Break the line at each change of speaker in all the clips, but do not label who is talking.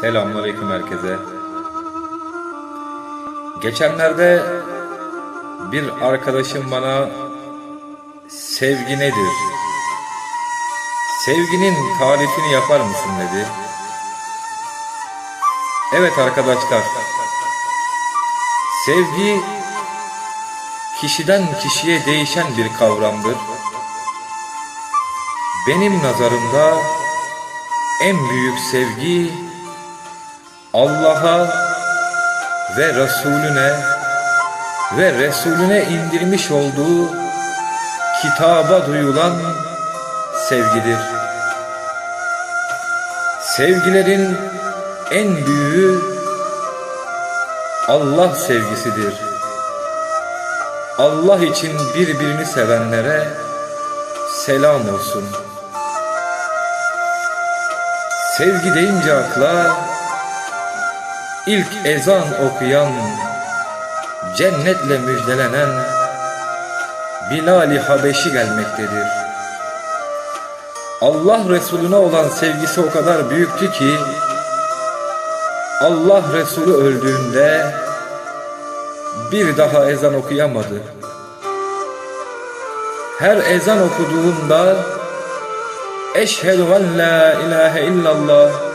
Selamünaleyküm herkese. Geçenlerde bir arkadaşım bana sevgi nedir? Sevginin tarifini yapar mısın dedi. Evet arkadaşlar. Sevgi kişiden kişiye değişen bir kavramdır. Benim nazarımda en büyük sevgi Allah'a ve Resulüne ve Resulüne indirmiş olduğu kitaba duyulan sevgidir. Sevgilerin en büyüğü Allah sevgisidir. Allah için birbirini sevenlere selam olsun. Sevgi deyince akla ilk ezan okuyan, cennetle müjdelenen Bilal-i Habeşi gelmektedir. Allah Resulüne olan sevgisi o kadar büyüktü ki Allah Resulü öldüğünde bir daha ezan okuyamadı. Her ezan okuduğunda Eşhedü en la ilahe illallah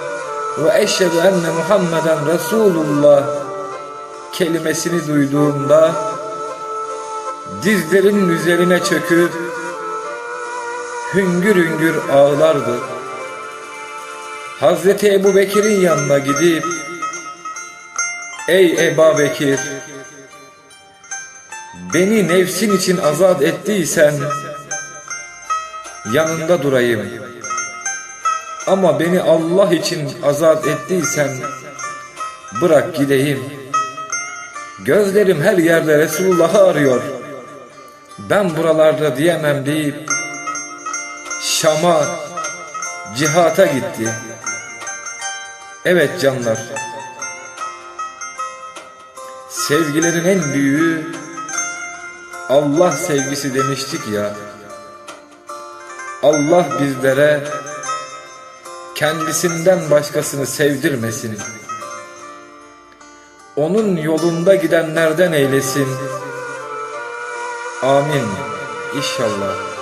ve eşhedü enne Muhammeden Resulullah kelimesini duyduğunda dizlerinin üzerine çöküp hüngür hüngür ağlardı. Hazreti Ebu Bekir'in yanına gidip Ey Ebu Bekir beni nefsin için azat ettiysen yanında durayım. Ama beni Allah için azat ettiysen bırak gideyim. Gözlerim her yerde Resulullah'ı arıyor. Ben buralarda diyemem deyip Şam'a cihata gitti. Evet canlar. Sevgilerin en büyüğü Allah sevgisi demiştik ya. Allah bizlere kendisinden başkasını sevdirmesin. Onun yolunda gidenlerden eylesin. Amin. İnşallah.